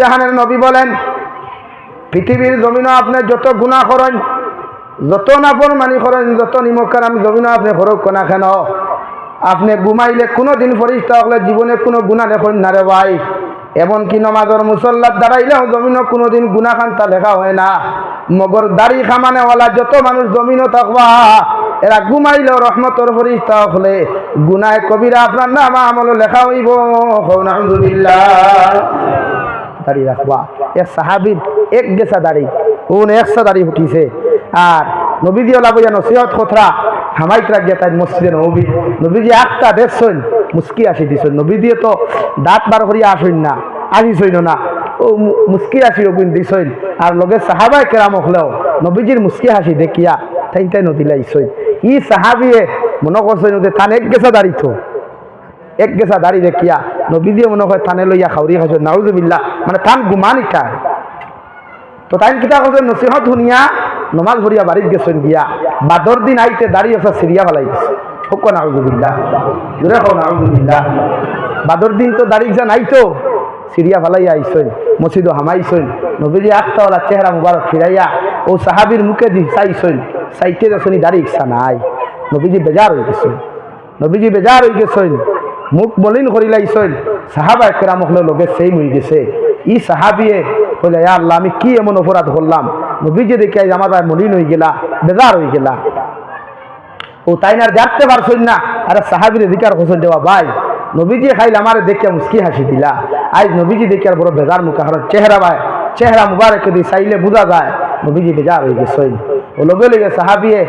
জাহানের নবী বলেন, পৃথিবীর জমিনও আপনি যত গুণা করেন, যত নাফর মানি করেন, যত নিমকার আমি জমিনও আপনি করক না কেন আপনি ঘুমাইলে কোনো দিন ফরিস্তা হলে জীবনে কোনো গুণা দেখুন না রে ভাই। এমনকি নমাজর মুসল্লার দাঁড়াইলেও জমিনও কোনো দিন গুণা খান্তা লেখা হয় না। মগর দাড়ি খামানেওয়ালা যত মানুষ জমিনও থাকবা এরা ঘুমাইলেও রহমতর ফরিস্তা হলে গুনায় কবিরা আপনার নাম আমল লেখা হইব। আলহামদুলিল্লাহ দাড়ি রাখবা। এক সাহাবির এক গেছা দাড়ি উন একশো দাড়ি উঠিছে। আর নবীজি ওলা বইয়া নসিহত খতরা হামাইক রাখিয়া তাই মসজিদে নবী। নবীজি একটা দেখছেন মুস্কি আসি দিছেন। নবী দিয়ে তো দাঁত বার করিয়া আসেন না আসিছইন না। ও মুস্কি আসি ওগুন দিছইন আর লগে সাহাবাই কেরাম হলেও নবীজির মুস্কি হাসি দেখিয়া তাই তাই নদী লাইছইন ই সাহাবিয়ে মনে করছেন তান এক গেছা দাড়ি তো এক গেছা দাড়ি দেখিয়া নবীজিয়ে মনে হয় থানে লইয়া খাউরি খাইছ নাউজুবিল্লা মানে থান গুমান ইটা তো তাই কিতা করছে নসিহত শুনিয়া, নমাজ ভরিয়া বাড়িত গেছেন গিয়া। বাদর দিন আইতে দাড়ি আছে সিরিয়া ফেলাই গেছে হোক নাউজুবিল্লা জোরে খাও নাউজুবিল্লা বাদর দিন তো দাড়ি যা নাই তো সিরিয়া ফেলাইয়া আইসইন মসজিদও হামাইছইন নবীজি আখতাওয়ালা চেহারা মুবারক ফিরাইয়া ও সাহাবির মুখে দি চাইছইন চাইতে যাচ্ছনি দাড়ি ইচ্ছা নাই। নবীজি বেজার হয়ে গেছেন। নবীজি বেজার হয়ে গেছেন। মুখ মলিন করি লাইছেন সাহাবা একরাম হলে লোকে সেই হয়ে গেছে। ই সাহাবিয়ে বলে "ইয়া আল্লাহ, আমি কি এমন অপরাধ করলাম? নবীজি দেখে আমার ভাই মলিন হয়ে গেলা বেজার হয়ে গেলা। ও তাই না দেখতে পারছেন না। আরে সাহাবির অধিকার হোসেন দেওয়া ভাই নবীজি খাইলে আমার দেখে মুস্কি হাসি দিলা। আজ নবীজি দেখে আর বড় বেজার মুখে হার চেহারা ভাই চেহারা মুবারক দি চাইলে বোঝা যায়। নবীজি বেজার হয়ে গেছেন ও লগে লগে সাহাবিয়ে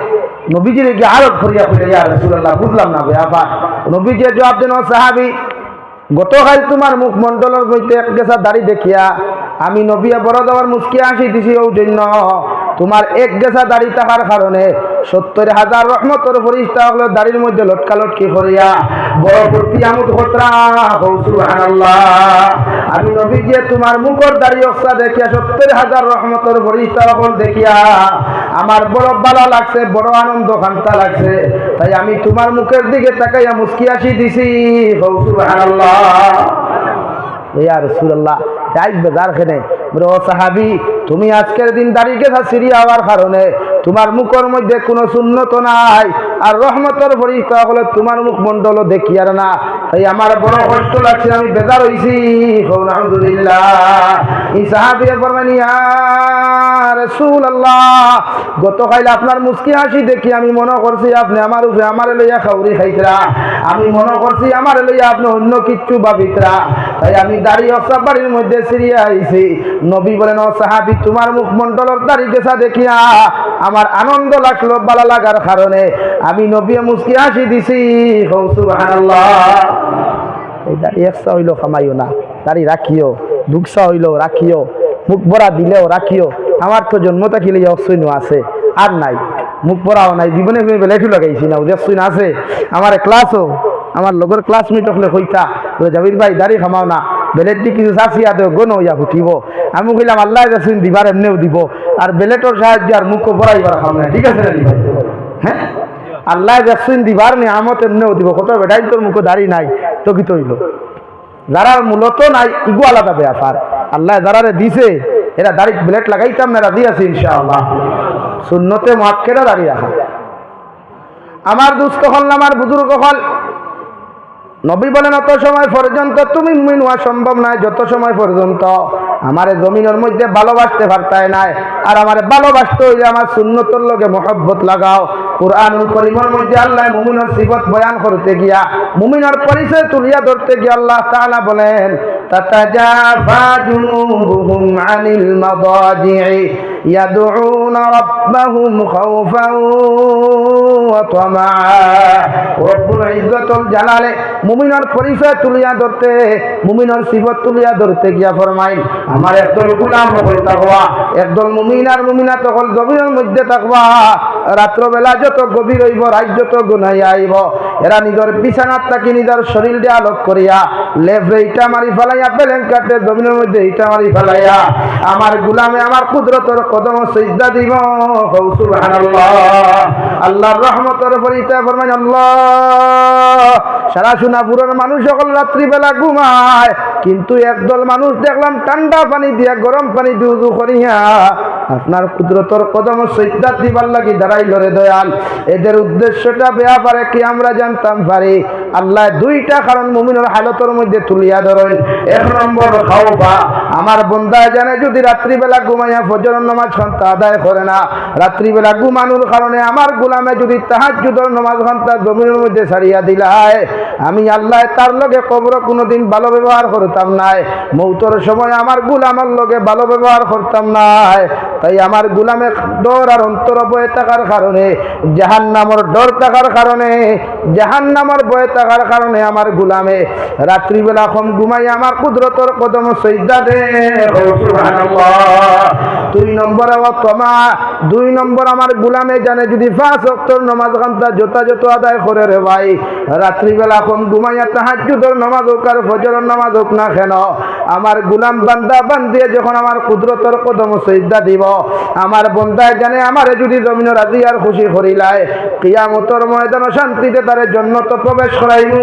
নবীজি গিয়ে আরও ফরিয়া ফিরে ইয়া রসুল্লাহ বুঝলাম না ভাই, আবার নবীজির জবাব দেন সাহাবি, গতকাল তোমার মুখমণ্ডলের মধ্যে এক গেছা দাড়ি দেখিয়া আমি নবিয়া বড় দেওয়ার মুসকি আসি দিছি ওই জন্য তোমার এক গেছা দাড়ি থাকার কারণে সত্তর হাজার রহমতর ফরিস্তা হলো দাড়ির মধ্যে লটকা লটকি করিয়া, বড় ভর্তি আমুদ আমি নবী গিয়ে তোমার মুখর দাড়ি অবস্থা দেখিয়া সত্তর হাজার রহমতর ফরিস্তা হল দেখিয়া, আমার বড় ভালো লাগছে, বড় আনন্দ খান্তা লাগছে। তাই আমি তোমার মুখের দিকে তাকাইয়া মুস্কি আসি দিছি ইয়া রসুল্লাহ যাই বেজার খেনে। বলে সাহাবি, তুমি আজকের দিন দাঁড়িয়ে গেছা সিরিয়া হওয়ার কারণে তোমার মুখের মধ্যে কোনো শূন্যত নাই, আর রহমতের ফরিস্তা হলে তোমার মুখমণ্ডলও দেখি আর না। তাই আমার বড় কষ্ট লাগছে, আমি বেজার হইছি। আপনার হাসি দেখি আমি মনে করছি আপনি আমার উপরে আমার লইয়া খাউরি খাইতরা। আমি মনে করছি আমার লইয়া আপনি অন্য কিচ্ছু ভাবিতরা। তাই আমি দাড়ি অসা বাড়ির মধ্যে সিরিয়া আইছি। নবী বলেন, ও সাহাবি, তোমার মুখমণ্ডলের দাড়ি গেছা দেখিয়া আমার আনন্দ লাগল ভালো লাগার কারণে। আমি নবী মুস্কি হাসি দিছি হৌ সুবহানাল্লাহ। এই দাড়ি একশা হইলেও খামাইও না। দাড়ি রাখিও দুঃখসা হইলেও রাখিও। মুখ ভরা দিলেও রাখিও। আমার তো জন্ম থাকিলে অসৈন্য আছে, আর নাই। মুখ ভরাও নাই, জীবনে তুমি বেলেটু লাগাইছি না অসৈন্য আছে। আমার ক্লাসও, আমার লগর ক্লাসমেট হলে বলে, জাবির ভাই, দাড়ি খামাও না। বেলেট দি কিছু চাষিয়া দেও গণ হইয়া ফুটিব। আমি কইলাম, আল্লাহ দিবার, এমনিও দিব। আর বেলেটর সাহায্যে আর মুখ ভরাইবার খাম না। ঠিক আছে হ্যাঁ? আল্লাহ যাচ্ছেন দিবার আমত এমনিও দিব। কত বেটাই তোর মুখে দাড়ি নাই তো কি তৈল। যারার মূলত নাই, ইগু আলাদা ব্যাপার। আল্লাহ দিছে, এরা দাড়ি ব্লেড লাগাইতাম না দিয়েছে ইনশাআল্লাহ। শূন্যতে মাক্কেরা দাঁড়িয়ে রাখা। আমার দুস্থ হল আমার বুজুর্গ হল। নবী বলেন, অত সময় পর্যন্ত তুমি মুমিন হওয়া সম্ভব নয়, যত সময় পর্যন্ত আমারে জমিনের মধ্যে ভালোবাসতে পারতায় নাই। আর আমার ভালোবাসতে হইলে আমার সুন্নতর লগে মহব্বত লাগাও। কোরআনুল করিমের মধ্যে আল্লাহ মুমিনের সিবত বয়ান করতে গিয়া, মুমিনের পরিচয় তুলিয়া ধরতে গিয়া আল্লাহ তাআলা বলেন, তাতাজাফা জুনুবুহুম তামআ। রব্বুল ইজ্জতুল জালালে মুমিনের পরিচয় তুলিয়া ধরতে মুমিনের সিফত তুলিয়া ধরতে গিয়া ফরমাইন আমার একদল গুলাম হল থাকবা একদল মুমিন আর মুমিনা তখন জমিনের মধ্যে থাকবা রাত্রবেলা যত গভীর হইব, রাত যত গুনাইয়া আইব, এরা নিজের বিছানাত থাকি নিজের শরীর দিয়ে আলোক করিয়া লেফরে ইটা মারি ফেলাইয়া পেলেন কাটে জমিনের মধ্যে ইটা মারি ফেলাইয়া, আমার গুলামে আমার কুদরতর কদম সজ্জা দিব। আল্লাহর রহমতের উপর ইটা ফরমান আল্লাহ। সারা সোনাপুরের মানুষ সকল রাত্রিবেলা ঘুমায়, কিন্তু একদল মানুষ দেখলাম ঠান্ডা পানি দিয়া গরম পানি উজু করিয়া, আপনার কুদরতর কদম সৈদ্যাত দিবার লাগি দাঁড়াইল রে দয়াল। এদের উদ্দেশ্যটা ব্যাপারে কি আমরা জানতাম? পারি আল্লাহ দুইটা কারণ মুমিনের হালতের মধ্যে তুলিয়া ধরেন। এক নম্বর খাওয়া আমার বন্ধা জানে যদি রাত্রিবেলা ঘুমাইয়া ফজর নমাজ ঘণ্টা আদায় করে না, রাত্রিবেলা ঘুমানোর কারণে আমার গুলামে যদি তাহাজুদর নমাজ ঘণ্টা জমিনের মধ্যে ছাড়িয়া দিলায় আমি আল্লাহ তার লগে কবর কোনোদিন ভালো ব্যবহার করতাম নাই। মৌতর সময় আমার গুলামের লগে ভালো ব্যবহার করতাম নাই। তাই আমার গুলামের ডর আর অন্তর বয়ে থাকার কারণে জাহান নামর ডর থাকার কারণে জাহান নামর বয়ে থাকার কারণে আমার গুলামে রাত্রিবেলা কম ঘুমাই আমার কুদরতর কদম সৈদা দে। দুই নম্বর দুই নম্বর, আমার গুলামে জানে যদি পাঁচ অক্টর নমাজ ঘণ্টা যথাযথ আদায় করে রে ভাই। রাত্রিবেলা কম ঘুমাইয়া তাহাজুদর নামাজ হোক আর ফজরের নামাজ হোক না কেন? আমার গুলাম বান্দা বান্দিয়ে যখন আমার কুদরতর কদম সৈদা দিব, আমার বন্দায় জানে আমারে যদি জমিন রাজি আর খুশি করিলায়। কিয়ামতর ময়দান শান্তিতে তারে তো প্রবেশ করাইমু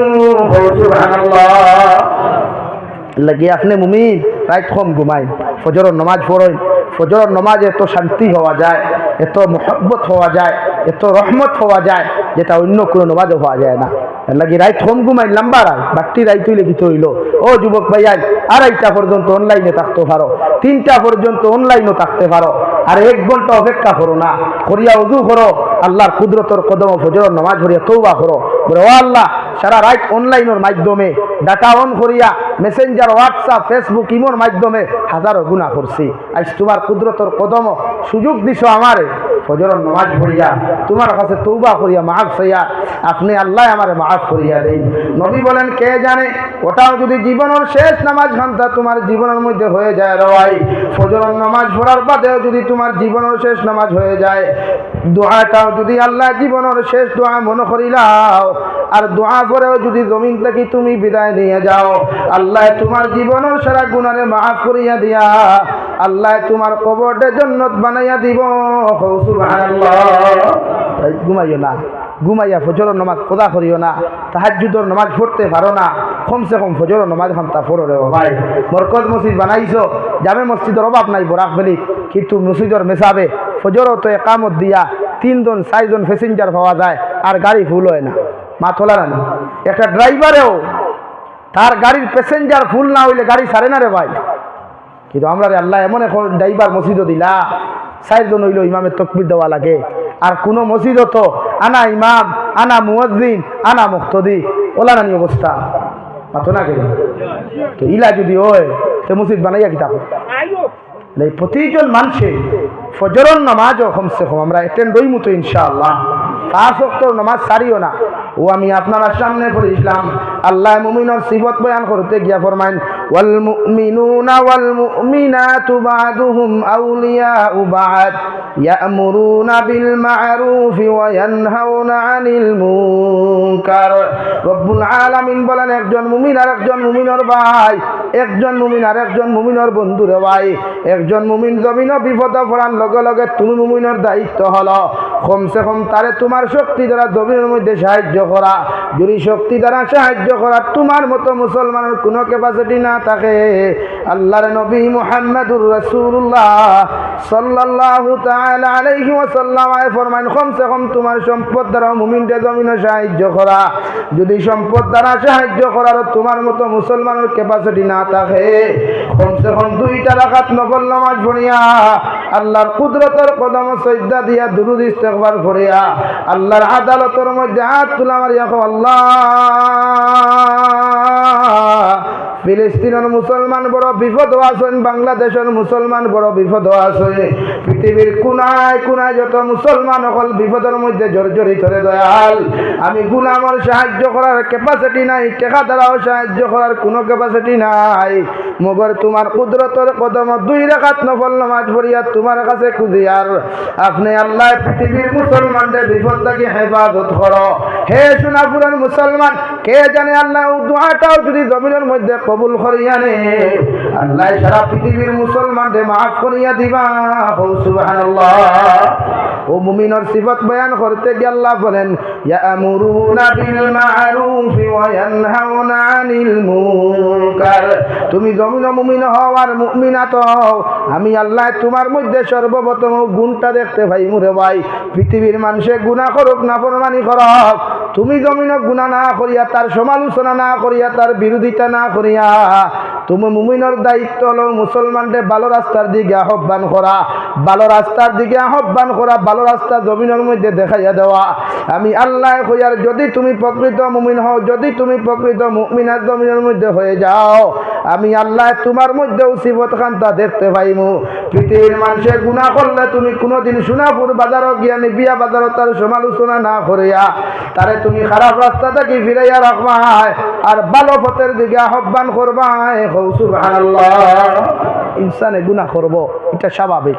লাগি আপনি মুমিন রাইত কম ঘুমাই, ফজরের নমাজ পড়েন ফজরের নমাজ এত শান্তি হওয়া যায়, এত মোহব্বত হওয়া যায়, এত রহমত হওয়া যায়, যেটা অন্য কোনো নমাজও হওয়া যায় না। লাগি রাইত কম ঘুমাই, লম্বা রায় বাট্টি রাইত হইলে কি হইল। ও যুবক ভাইয়াই, আড়াইটা পর্যন্ত অনলাইনে থাকতে পারো, তিনটা পর্যন্ত অনলাইনও থাকতে পারো, আর এক ঘণ্টা অপেক্ষা করো না। করিয়া উজু করো, আল্লাহর কুদরতর কদম ফজর নামাজ ভরিয়া তৌবা করো। বলে, ও আল্লাহ, সারা রাইট অনলাইনের মাধ্যমে ডাটা অন করিয়া মেসেঞ্জার হোয়াটসঅ্যাপ ফেসবুক ইমোর মাধ্যমে হাজারো গুণা করছি। আজ তোমার কুদরতর কদম সুযোগ দিছ আমারে। ফজর নামাজ পড়িয়া, তোমার কাছে তৌবা করিয়া, মাফ হইয়া আপনি আল্লাহ আমারে মাফ করিয়া দেন। নবী বলেন, কে জানে? ওটাও যদি জীবনের শেষ নামাজ ঘণ্টা তোমার জীবনের মধ্যে হয়ে যায় রওয়াই। ফজর নামাজ পড়ার বাদেও যদি তোমার জীবনের শেষ নামাজ হয়ে যায়, দোয়াটাও যদি আল্লাহ জীবনের শেষ দোয়া মনে করিলাও, আর দোয়া করেও যদি জমিন থেকে তুমি বিদায় নিয়ে যাও, আল্লাহ তোমার জীবনের সারা গুণারে মাফ করিয়া দিয়া, আল্লাহ তোমার কবরটে জন্নত বানাইয়া দিব। ঘুমাইও না। ঘুমাইয়া ফজর নামাজ করিও না। তাহাজুদর নামাজ পড়তে পারো না। কমসে কম ফজর নামাজ ঘণ্টা পড়ো রে ভাই। বরকত মসজিদ বানাইছো। জামে মসজিদের অভাব নাই বরাক কিন্তু মসজিদর ফজরও তো একামত দিয়া তিনজন, চারজন প্যাসেঞ্জার পাওয়া যায়। আর গাড়ি ফুল হয় না। মা তোলা না একটা ড্রাইভারেও তার গাড়ির প্যাসেঞ্জার ফুল না হইলে গাড়ি ছাড়ে না রে ভাই। কিন্তু আমরা রে আল্লাহ এমন এখন ড্রাইভার মসজিদও দিলা। চারজন হইল ইমামের তকবির দেওয়া লাগে। আর কোনো মসজিদও তো আনা ইমাম, আনা মুয়াজ্জিন, আনা মুক্তদি ওলা নানি অবস্থা পাতো না কেন? তো ইলা যদি হয়, তো মসজিদ বানাইয়া কিতাব প্রতিজন মানুষে ফজরন নামাজও কমসে কম, আমরা অ্যাটেন্ড হই মতো ইনশাআল্লাহ। পাঁচ অক্টর নামাজ সারিও না। ও আমি আপনার সামনে পড়েছিলাম। আল্লাহ মুমিনের সিফত বয়ান করতে গিয়া ফরমাইন, ওয়াল মুমিনুনা ওয়াল মুমিনাতু বাদুহুম আউলিয়াউ বাদ, ইয়ামুরুনা বিল মা'রুফি ওয়া ইয়ানহাউনা আনিল মুনকার। রব্বুল আলামিন বলেন, একজন মুমিন আর একজন মুমিনের ভাই, একজন মুমিন আর একজন মুমিনের বন্ধু রে ভাই, একজন মুমিন জমিন বিপদ পড়ার লগে লগে তুমি মুমিনের দায়িত্ব হলো। কমসে কম তারে তোমার শক্তি দ্বারা জমিনের মধ্যে সাহায্য করা যদি শক্তি দ্বারা সাহায্য করা, তোমার মতো মুসলমানের কোনো ক্যাপাসিটি না থাকে। আল্লাহর নবী মুহাম্মদুর রাসূলুল্লাহ সাল্লাল্লাহু তাআলা আলাইহি আয় ফরমান কমসে কম তোমার সম্পদ দ্বারা মুমিনকে জমিনে সাহায্য করা। যদি সম্পদ দ্বারা সাহায্য করার তোমার মতো মুসলমানের ক্যাপাসিটি না থাকে, কমসে কম দুইটা রাখাত নফল নামাজ পড়িয়া, আল্লাহর কুদরতের কদম সজ্জা দিয়া দুরুদ ইস্তেগফার করিয়া, আল্লাহর আদালতের মধ্যে হাত তুলা মারিয়া আল্লাহ। ফিলিস্তিনের মুসলমান বড় বিপদ আছেন বাংলাদেশের মুসলমান বড় বিপদ আছে পৃথিবীর কোনায় কোনায় যত মুসলমান অকল বিপদের মধ্যে জর্জরিত রে দয়াল। আমি গুলামর সাহায্য করার ক্যাপাসিটি নাই টেকা দ্বারাও সাহায্য করার কোনো ক্যাপাসিটি নাই। মগর তোমার কুদরতর কদম দুই রেখাত নফল নামাজ পড়িয়া তোমার কাছে কুদিয়ার। আপনি আল্লাহ পৃথিবীর মুসলমানদের বিপদ থেকে হেফাজত করো। হে সোনাপুরের মুসলমান কে জানে আল্লাহ দোয়াটাও যদি জমিনের মধ্যে কবুল করিয়া নে? আল্লাহ সারা পৃথিবীর মুসলমানদের মাফ করিয়া দিবা। সুবহানাল্লাহ। ও মুমিনের সিফত বয়ান করতে গিয়ে আল্লাহ বলেন, ইয়ামুরুনা বিল মারুফ ওয়া ইয়ানহাউনা আনিল মুনকার। তুমি জমিন মুমিন হও আর মুমিনাত আমি আল্লাহ তোমার মধ্যে সর্বপ্রথম গুণটা দেখতে ভাই মুরে ভাই। পৃথিবীর মানুষে গুনাহ করুক না ফরমানি করক। তুমি জমিনক গুণা না করিয়া তার সমালোচনা না করিয়া তার বিরোধিতা না করিয়া, তুমি মুমিনের দায়িত্ব হলো মুসলমানদের ভালো রাস্তার দিকে আহ্বান করা ভালো রাস্তার দিকে আহ্বান করা ভালো রাস্তা জমিনের মধ্যে দেখাইয়া দেওয়া। আমি আল্লাহ হইয়ার যদি তুমি প্রকৃত মুমিন হও, যদি তুমি প্রকৃত মুমিনার জমিনের মধ্যে হয়ে যাও আমি আল্লাহ তোমার মধ্যে উসিবত খান্তা দেখতে পাইমু। পৃথিবীর মানুষের গুণা করলে তুমি কোনোদিন সোনাপুর বাজারও গিয়া বিয়া বাজারও তার সমালোচনা না করিয়া। তারে তুমি খারাপ রাস্তা থেকে ফিরাইয়া রাখবাই আর ভালো পথের দিকে আহ্বান করবাই হৌসুর আল্লাহ ইনসানে গুণা করব, এটা স্বাভাবিক।